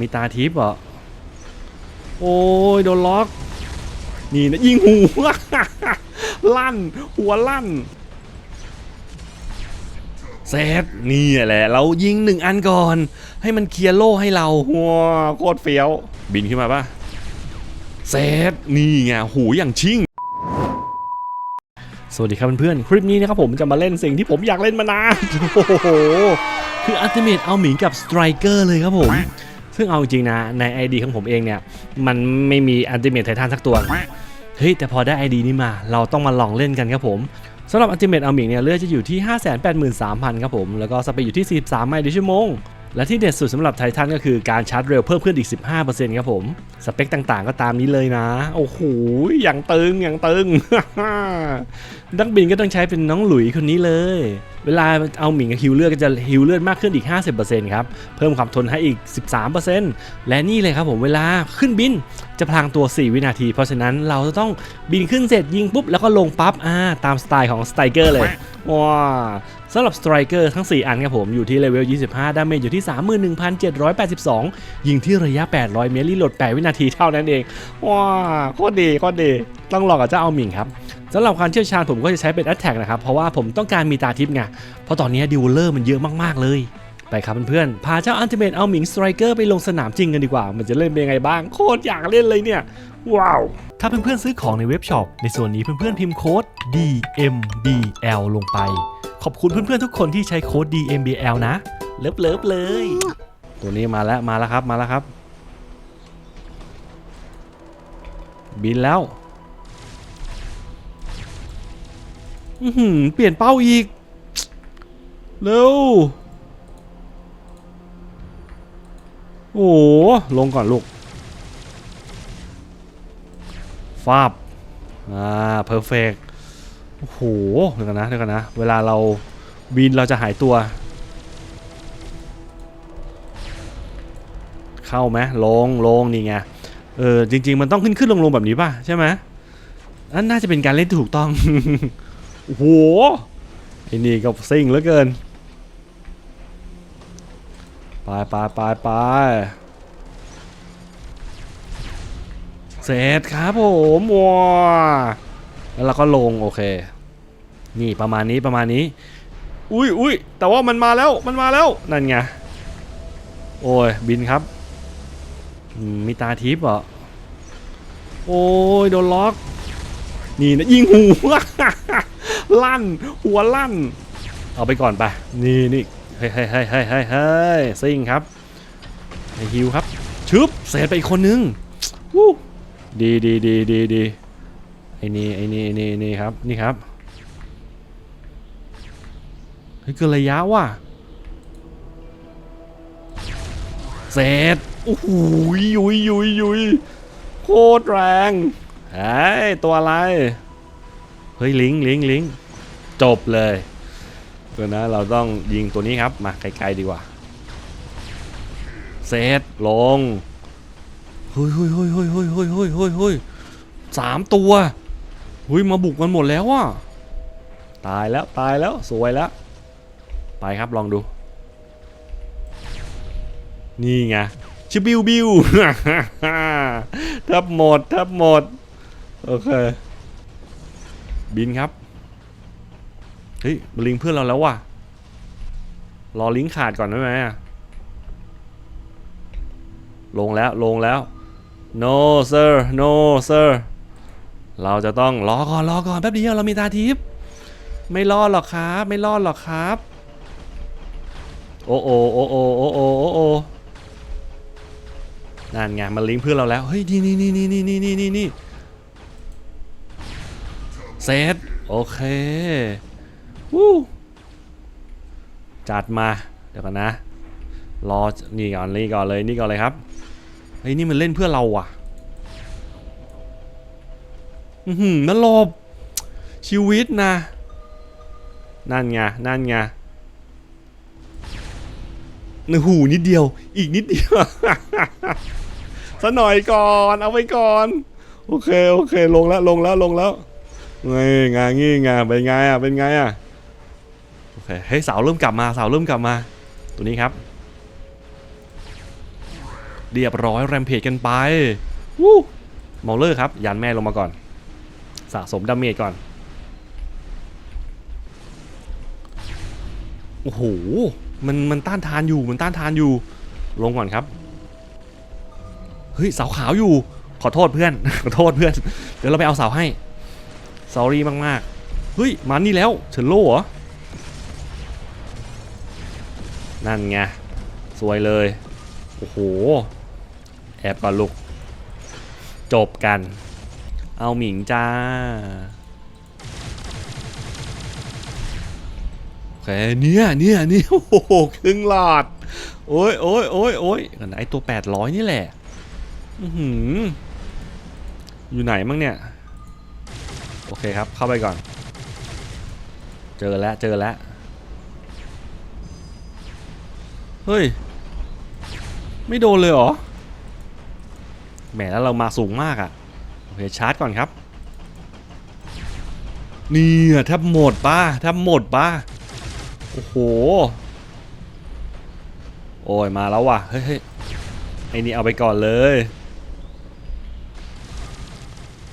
มีตาทิพย์เหรอ โอ้ยโดนล็อก นี่นะยิงหูลั่น หัวลั่นเซตนี่แหละ เรายิงหนึ่งอันก่อน ให้มันเคลียร์โล่ให้เราว้าโคตรเฟี้ยว บินขึ้นมาปะเซตนี่ไงหูอย่างชิ่งสวัสดีครับเพื่อนๆ คลิปนี้นะครับผมจะมาเล่นสิ่งที่ผมอยากเล่นมานาน โอ้โห คืออัลติเม e เอาหมิงกับสไตรเกอร์เลยครับผม ซึ่งเอาจริงๆนะใน ID ของผมเองเนี่ย มันไม่มีอัลติเม e ไททันสักตัว เฮ้ย แต่พอได้ ID นี้มา เราต้องมาลองเล่นกันครับผมสำหรับอัลติเม e เอามิงเนี่ยเลือดจะอยู่ที่ 583,000ครับผม แล้วก็สเปคอยู่ที่ 43 ไมล์ต่อชั่วโมง และที่เด็ดสุดสำหรับไททันก็คือการชาร์จเร็วเพิ่มขึ้นอีก 15%ครับผม สเปคต่างๆก็ตามนี้เลยนะ โอ้โห อย่างตึงอย่างตึง นักบินก็ต้องใช้เป็นน้องหลุยคนนี้เลย เวลาเอาหมิงกับฮิวเลือดก็จะฮิวเลือดมากขึ้นอีก 50%ครับเพิ่มความทนให้อีก 13%และนี่เลยครับผมเวลาขึ้นบินจะพลางตัว 4 วินาที เพราะฉะนั้นเราจะต้องบินขึ้นเสร็จยิงปุ๊บ แล้วก็ลงปั๊บอ่าตามสไตล์ของสไตรเกอร์เลยว้าสำหรับสไตรเกอร์ทั้ง 4 อันครับผมอยู่ที่เลเวล 25 ดาเมจอยู่ที่ 31,782 ยิงที่ระยะ 800 เมตรรีโหลด 8 วินาทีเท่านั้นเองว้าโคตรดีโคตรดี ต้องลองกับเจ้าเอาหมิงครับ สำหรับความเชี่ยวชาญผมก็จะใช้เป็น Attack นะครับ เพราะว่าผมต้องการมีตาทิพย์ไง เพราะตอนนี้ดิวเลอร์มันเยอะมากๆเลย ไปครับเพื่อนๆ พาเจ้าอันติเมตเอาหมิงสไตรเกอร์ไปลงสนามจริงกันดีกว่า มันจะเล่นเป็นยังไงบ้าง โคตรอยากเล่นเลยเนี่ย ว้าว ถ้าเพื่อนๆซื้อของในเว็บช็อป ในส่วนนี้เพื่อนๆพิมพ์โค้ด DMBL ลงไป ขอบคุณเพื่อนๆทุกคนที่ใช้โค้ด DMBL นะ เลิฟเลิฟๆเลย ตัวนี้มาแล้วมาแล้วครับมาแล้วครับ บินแล้ว เปลี่ยนเป้าอีก เร็ว โอ้โหลงก่อนลูกฟาบอ่าเพอร์เฟกโอ้โหเดี๋ยวกันนะเดี๋ยวกันนะ เวลาเราบินเราจะหายตัว เข้าไหมลงลงนี่ไง เออ จริง ๆ มันต้องขึ้นขึ้นลงลงแบบนี้ป่ะ ใช่ไหมอันน่าจะเป็นการเล่นที่ถูกต้อง โอ้โหไอ้นี่ก็ซิ่งเหลือเกินไปไปไปไปเสร็จครับผมว้าแล้วเราก็ลงโอเค นี่ประมาณนี้ประมาณนี้ อุ้ยอุ้ยแต่ว่ามันมาแล้วมันมาแล้วนั่นไงโอ้ยบินครับมีตาทิพย์เหรอโอ้ยโดนล็อก นี่นะยิงหู ลั่น หัวลั่น เอาไปก่อนไปนี่นี่เฮ้ยเฮ้ยเฮ้ยเฮ้ยเฮ้ยซิงครับไอฮิวครับชึบเสร็จไปอีกคนนึงวู้ดีดีดีดีดีไอ้นี่ไอ้นี่ไอ้นี่นี่ครับนี่ครับเฮ้ยเกินระยะว่ะเสร็จโอ้โหยุยยุยยุยโคตรแรงเฮ้ยตัวอะไร เฮ้ยลิงลิงลิงจบเลยเดี๋ยวนะเราต้องยิงตัวนี้ครับ มาไกลๆดีกว่าเซตลงเฮ้ยเฮ้ยเฮ้ยเฮ้ยเฮ้ยเฮ้ยเฮ้ยเฮ้ยเฮ้ยสามตัวเฮ้ยมาบุกกันหมดแล้วว่ะตายแล้วตายแล้วสวยแล้ว ไปครับลองดู นี่ไงชิบิวบิวทับหมดทับหมด โอเค บินครับ เฮ้ยลิงเพื่อนเราแล้วว่ะ รอลิงขาดก่อนได้ไหมลงแล้วลงแล้ว no sir no sir เราจะต้องรอก่อนรอก่อนแป๊บเดียวเรามีตาทิพย์ไม่รอดหรอกครับ ไม่รอดหรอกครับ โอ้โอโอ้โอโอ้โอโอ้โอนั่นไงมันลิงเพื่อนเราแล้ว เฮ้ยนี่นี่นี่นี่นี่นี่นี่นี่ เซตโอเควู้จัดมา เดี๋ยวกันนะ รอ นี่ก่อนนี่ก่อนเลย นี่ก่อนเลยครับ เฮ้ย นี่มันเล่นเพื่อเราว่ะ อือหือนั่นหลบชีวิตนะ นั่นไง นั่นไงนหูนิดเดียว อีกนิดเดียวสหน่อยก่อน เอาไว้ก่อน โอเค โอเค ลงแล้ว ลงแล้ว ลงแล้ว ไงไงงี้ไงเป็นไงอะเป็นไงอะโอเคเฮ้ยเสาเริ่มกลับมาเสาเริ่มกลับมา ตัวนี้ครับ เรียบร้อยแรมเพจกันไปวู้เมาเลอร์ครับ ยันแม่ลงมาก่อน สะสมดาเมจก่อน โอ้โห มันมันต้านทานอยู่ มันต้านทานอยู่ ลงก่อนครับ เฮ้ยเสาขาวอยู่ ขอโทษเพื่อน ขอโทษเพื่อน เดี๋ยวเราไปเอาเสาให้ s อรี่มากๆ เฮ้ย มานี่แล้วเฉินโล่เหรอ นั่นไง สวยเลย โอ้โห แอบก่อนลูก จบกัน เอาหมิงจ้า โอเค เนี่ยเนี่ยเนี่ยโอ้โห ครึ่งหลอด โอ้ยโอ้ยโอ้ยโอ้ยกันไอตัว 800 นี่แหละ อือหืออยู่ไหนมั่งเนี่ย โอเคครับ เข้าไปก่อน เจอแล้วเจอแล้ว เฮ้ย ไม่โดนเลยเหรอ แหมแล้วเรามาสูงมากอะ่ะ โอเค ชาร์จก่อนครับ นี่แทบหมดป้าแทบหมดป้าโอ้โห โอ้ย มาแล้วว่ะ เฮ้ยเฮ้ยไอ้นี่เอาไปก่อนเลย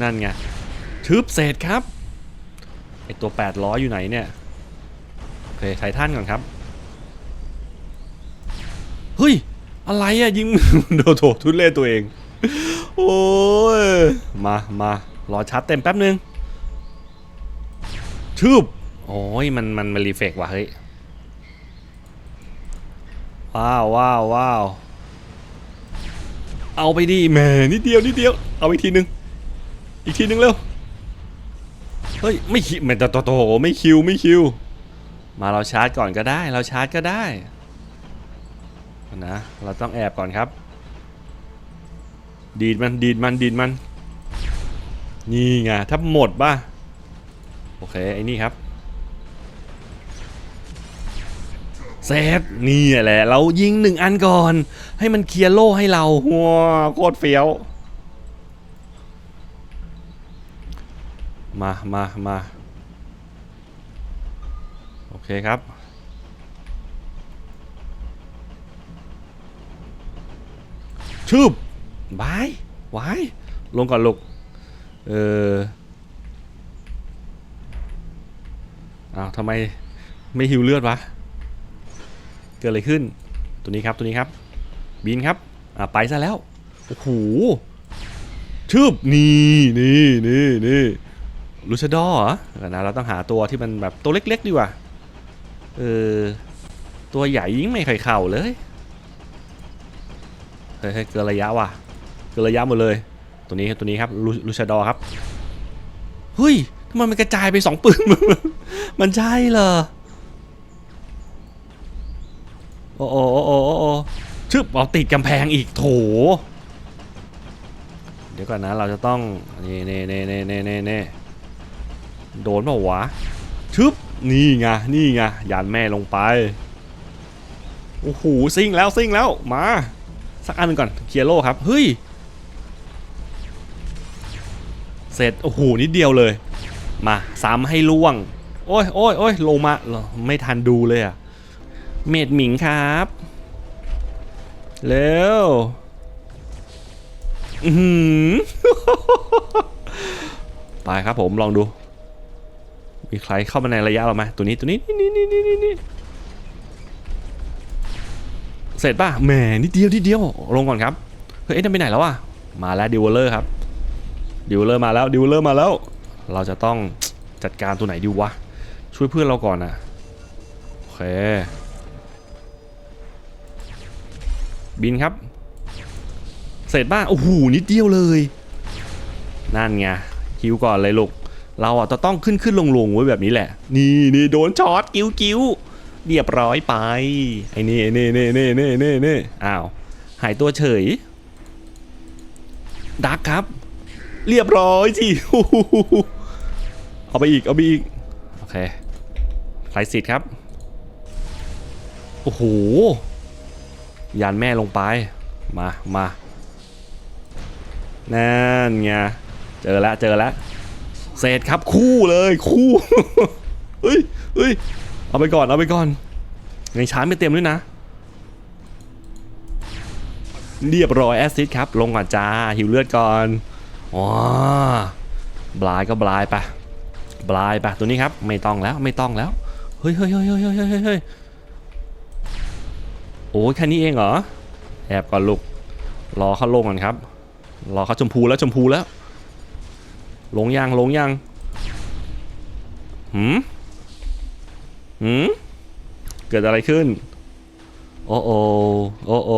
นั่นไง ทึบเศษครับไอตัว800อยู่ไหนเนี่ยโอเคไททันก่อนครับเฮ้ยอะไรอะยิงโดโถทุเล่ตัวเอง โอ้ยมามารอชาร์จเต็มแป๊บนึงชืบโอ้ยมันมันมันรีเฟกว่ะเฮ้ยว้าวว้าวว้าวเอาไปดิแหมนิดเดียวนิดเดียว เอาอีกทีนึง อีกทีนึงเร็วเฮ้ยไม่คิวไม่โตโตโตไม่คิวไม่คิว มาเราชาร์จก่อนก็ได้ เราชาร์จก็ได้นะเราต้องแอบก่อนครับ ดีดมันดีดมันดีดมัน นี่ไงถ้าหมดป่ะโอเคไอ้นี่ครับเซตนี่แหละ เรายิงหนึ่งอันก่อน ให้มันเคลียร์โล่ให้เราว้าโคตรเฟี้ยว มามามาโอเคครับชืบบายวายลงก่อนลูกเอออ้าวทำไมไม่หิวเลือดวะ เกิดอะไรขึ้น ตัวนี้ครับตัวนี้ครับ บินครับอ่าไปซะแล้ว โอ้โหชืบนี่นี่นี่นี่ ลูชาดอร์เหรอนะเราต้องหาตัวที่มันแบบตัวเล็ก ๆ ดีกว่า เออ ตัวใหญ่ยิ่งไม่เคยเข่าเลย เฮ้ยเกินระยะว่ะ เกินระยะหมดเลย ตัวนี้ตัวนี้ครับลูลูชาดอร์ครับเฮ้ยทำไมมันกระจายไปสองปืน มันใช่เหรอ โอ้โอ้โอ้โอ้โอ้ชึบเอาติดกำแพงอีกโถ เดี๋ยวก่อนนะเราจะต้อง นี่นี่นี่นี่นี่นี่ โดนเปล่าวะชึบนี่ไงนี่ไงยานแม่ลงไปโอ้โหซิ่งแล้วซิ่งแล้วมาสักอันหนึงก่อนเคลียร์โล่ครับเฮ้ยเสร็จโอ้โหนิดเดียวเลย มาซ้ำให้ล่วง โอ้ยโอ้ยโอ้ยลงมาไม่ทันดูเลยอะเมดหมิงครับเร็วอือหือไปครับผมลองดู มีใครเข้ามาในระยะเราไหมตัวนี้ตัวนี้นี่นี่นี่นี่นี่เสร็จป่ะแหมนิดเดียวนิดเดียวลงก่อนครับเฮ้ยเอ๊ะนั่นไปไหนแล้วอะมาแล้วดิวเลอร์ครับดิวเลอร์มาแล้วดิวเลอร์มาแล้ว เราจะต้องจัดการตัวไหนดีวะช่วยเพื่อนเราก่อนนะโอเคบินครับ เสร็จบ้างโอ้โหนิดเดียวเลย นั่นไงคิวก่อนเลยลูก เราอะจะต้องขึ้นขึ้นลงลงไว้แบบนี้แหละ นี่นี่โดนช็อตกิ้วกิ้วเรียบร้อยไป ไอ้นี่นี่นี่นี่นี่นี่นี่อ้าว หายตัวเฉย ดักครับ เรียบร้อยสิเอาไปอีก เอาไปอีก โอเคไคลสิทธิ์ครับ โอ้โหยานแม่ลงไป มามานั่นไง เจอแล้วเจอแล้ว เสร็จครับคู่เลยคู่เฮ้ยเฮ้ยเอาไปก่อนเอาไปก่อนยังชาร์จไม่เต็มด้วยนะเรียบร้อยแอสซิดครับ ลงก่อนจ้าหิวเลือดก่อนอ๋อบลายก็บลายไปบลายไปตัวนี้ครับ ไม่ต้องแล้วไม่ต้องแล้ว เฮ้ยเฮ้ยเฮ้ยเฮ้ยเฮ้ยเฮ้ยเฮ้ยโอ้ยแค่นี้เองเหรอแอบก่อนลูกรอเขาลงก่อนครับ รอเขาชมพูแล้วชมพูแล้ว ลงยังลงยังหืมหืมเกิดอะไรขึ้น โอ้โอโอ้โอ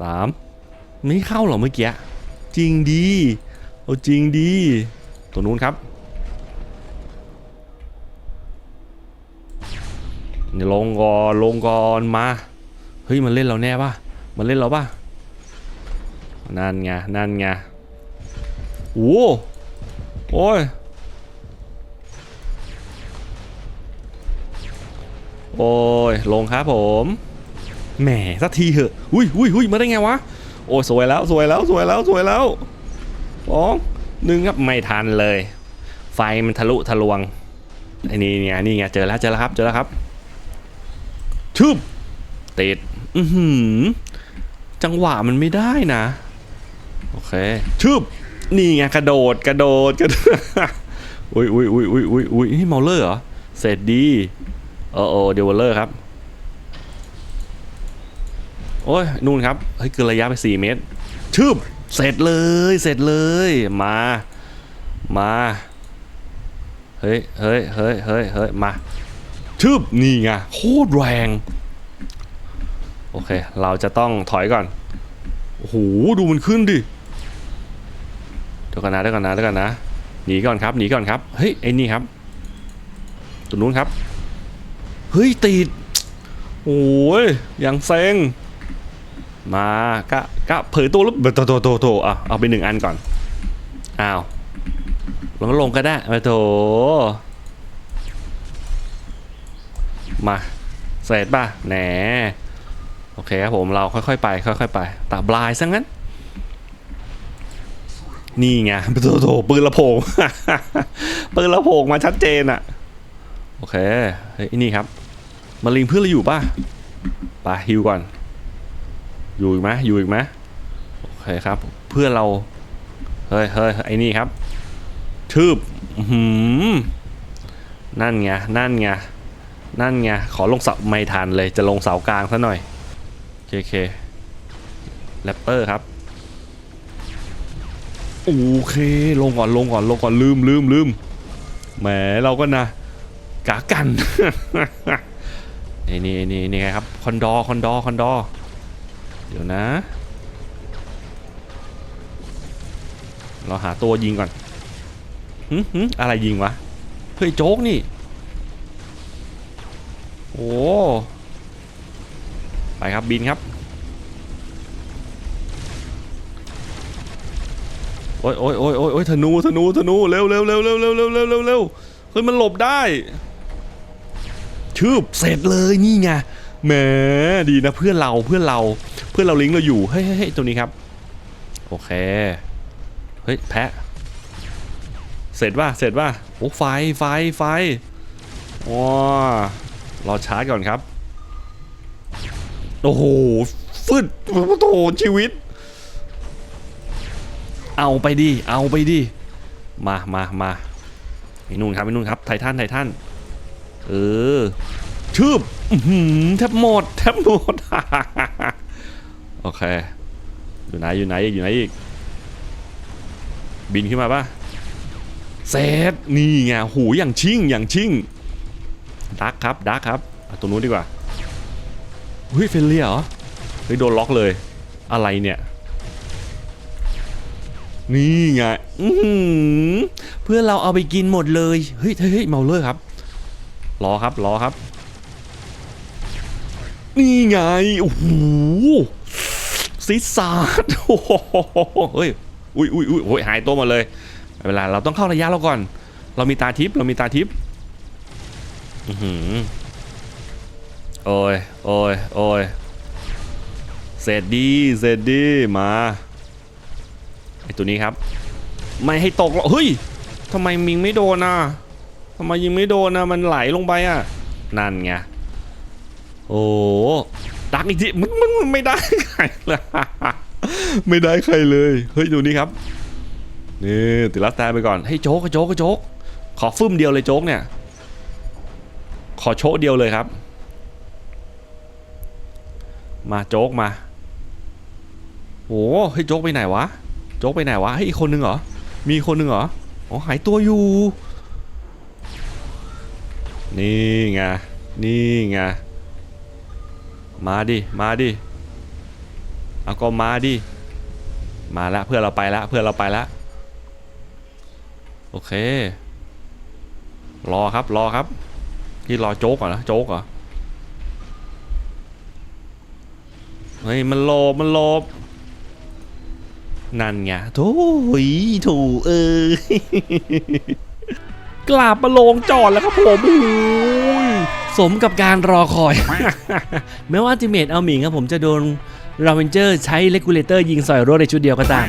สามไม่เข้าเหรอเมื่อกี้จริงดีเอาจริงดี ตัวนู้นครับนี่ลงก่อนลงก่อนมาเฮ้ยมันเล่นเราแน่ป่ะมันเล่นเราป่ะนั่นไงนั่นไง โอ้โอ้ยโอ้ยลงครับผมแหมสักทีเหอะอุ้ยอุ้ยอุ้ยมาได้ไงวะโอ้ยสวยแล้วสวยแล้วสวยแล้วสวยแล้วสองหนึ่งครับไม่ทันเลย ไฟมันทะลุทะลวงไอ้นี่ไงนี่ไงเจอแล้วเจอแล้วครับเจอแล้วครับชุบติดอือหือจังหวะมันไม่ได้นะ โอเคชุบ นี่ไงกระโดดกระโดดกระโดดอุ้ยอุ้ยอุ้ยอุ้ยอุ้ยอุ้ยนี่เมาเลอร์เหรอเสร็จดีเออโอเดวลเลอร์ครับ โอ้ยนู่นครับเฮ้ยเกินระยะไป 4 เมตรชืบเสร็จเลยเสร็จเลยมามาเฮ้ยเฮ้ยเฮ้ยเฮ้ยเฮ้ยมาชืบนี่ไงโคตรแรง โอเค เราจะต้องถอยก่อนโอ้โหดูมันขึ้นดิ ดี๋ยวก่อนนะเดี๋ยวก่อนนะเดี๋ยวก่อนนะหนีก่อนครับหนีก่อนครับเฮ้ยไอ้นี่ครับตัวนู้นครับเฮ้ยติดโอ้ยยังเซ็งมากะกะเผยตัวแล้วโตโตโตโตอะเอาไปหนึ่งอันก่อนอ้าวลงก็ลงก็ได้ไปโถมาเสร็จป่ะแหนโอเคครับผมเราค่อยๆไปค่อยๆไปตาบลายซะงั้น นี่ไงโถโถปืนละโพงปืนละโพงมาชัดเจนอะโอเคเฮ้ยนี่ครับมาลิงเพื่อนเราอยู่ป่ะไปฮิวก่อน อยู่อีกไหมอยู่อีกไหมโอเคครับ เพื่อนเรา เฮ้ยเฮ้ยไอ้นี่ครับทืบหืมนั่นไงนั่นไงนั่นไงขอลงเสาไม่ทันเลยจะลงเสากลางซะหน่อยโอเคโอเคแรปเปอร์ครับ โอเค ลงก่อนลงก่อนลงก่อนลืมลืมลืมแหมเราก็นะกากันนี่นี่นี่นี่ไงครับคอนดอคอนดอคอนดอเดี๋ยวนะ เราหาตัวยิงก่อนหึหึอะไรยิงวะเฮ้ยโจ๊กนี่ โอ้ไปครับบินครับ อ้ยโอ้ยโอ้ยโอ้ยโอ้ยธนูธนูธนูเร็วเร็วเร็วเร็วเร็วเร็วเร็วเร็วเร็วเฮ้ยมันหลบได้ชืบเสร็จเลยนี่ไงแหมดีนะเพื่อนเราเพื่อนเราเพื่อนเราลิงก์เราอยู่เฮ้ยเฮ้ยเฮ้ยตัวนี้ครับ โอเคเฮ้ยแพะเสร็จว่าเสร็จว่าโอ้ไฟไฟไฟว้ารอชาร์จก่อนครับ โอ้โหฟึดโอ้โหชีวิต เอาไปดิ เอาไปดิ มามามาไอ้นู่นครับไอ้นู่นครับ ไททัน ไททัน เออ ชืบอื้อหือแทบหมด แทบหมด โอเค อยู่ไหน อยู่ไหนอีกอยู่ไหนอีก บินขึ้นมาปะเซตนี่ไง หูอย่างชิ่ง อย่างชิ่ง ดักครับ ดักครับเอาตรงนู้นดีกว่าเฮ้ยเฟลเลียเหรอ เฮ้ย โดนล็อกเลย อะไรเนี่ย นี่ไงอื้อหือเพื่อนเราเอาไปกินหมดเลย เฮ้ยเฮ้ยเมาเลอร์ครับรอครับรอครับ นี่ไงโอ้โหซิสาดโอ้โหเฮ้ยอุ้ยอุ้ยอุ้ยโอ้ยหายตัวหมาเลยเป็นไรเราต้องเข้าระยะเราก่อน เรามีตาทิพย์เรามีตาทิพย์อือหือโอ้ยโอ้ยโอ้ยเสร็จดีเสร็จดีมา ไอตัวนี้ครับ ไม่ให้ตกหรอกเฮ้ยทำไมมิงไม่โดนอะทำไมยิงไม่โดนอะมันไหลลงไปอะนั่นไงโอ้ตักอีกทีมันมันมันไม่ได้ใครเลยไม่ได้ใครเลยเฮ้ยดูนี่ครับนี่ติดลัดแตนไปก่อนให้ยโจ๊กโจ๊กโจ๊กขอฟึ่มเดียวเลยโจ๊กเนี่ย ขอโชว์เดียวเลยครับ มาโจ๊กมาโอ้เฮ้ยโจ๊กไปไหนวะ โจ๊กไปไหนวะเฮ้ยอีกคนนึงเหรอ มีคนนึงเหรอ อ๋อหายตัวอยู่ นี่ไง นี่ไง มาดิ มาดิ เอาก็มาดิ มาละเพื่อนเราไปละเพื่อนเราไปละโอเค รอครับ รอครับนี่รอโจ๊กก่อนนะโจ๊กเหรอ เฮ้ยมันโลบมันโลบ นั่นไงโถูยถูเออกลับมาลงจอดแล้วครับผมโอ้ยสมกับการรอคอย แม้ว่าจิเมตเอาหมิงครับผมจะโดนราเวนเจอร์ใช้เลกูเลเตอร์ยิงสอยรถในชุดเดียวก็ตาม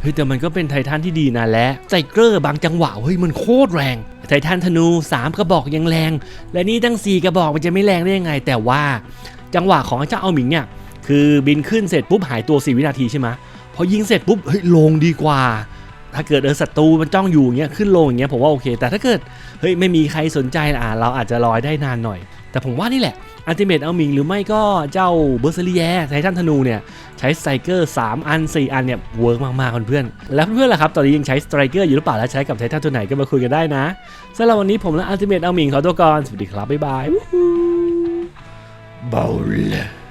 เฮ้ยแต่มันก็เป็นไททันที่ดีนะและไซเกอร์บางจังหวะเฮ้ยมันโคตรแรง ไททันธนู 3 กระบอกยังแรง และนี่ตั้ง 4 กระบอกมันจะไม่แรงได้ยังไง แต่ว่าจังหวะของเจ้าเอาหมิงเนี่ยคือบินขึ้นเสร็จปุ๊บหายตัว 4 วินาทีใช่ไหม พอยิงเสร็จปุ๊บเฮ้ยลงดีกว่า ถ้าเกิดเออศัตรูมันจ้องอยู่เงี้ยขึ้นลงอย่างเงี้ยผมว่าโอเค แต่ถ้าเกิดเฮ้ยไม่มีใครสนใจอะเราอาจจะลอยได้นานหน่อย แต่ผมว่านี่แหละอันติเมตเอามิงหรือไม่ก็เจ้าเบอร์เซเรียไททันธนูเนี่ย ใช้สไตรเกอร์3อัน 4 อันเนี่ย เวิร์กมากๆเพื่อนๆแล้วเพื่อนๆล่ะครับ ตอนนี้ยังใช้สไตรเกอร์อยู่หรือเปล่า และใช้กับไททันตัวไหนก็มาคุยกันได้นะสำหรับวันนี้ผมและอันติเมตเอามิงขอตัวก่อน สวัสดีครับ บ๊ายบายบาเลย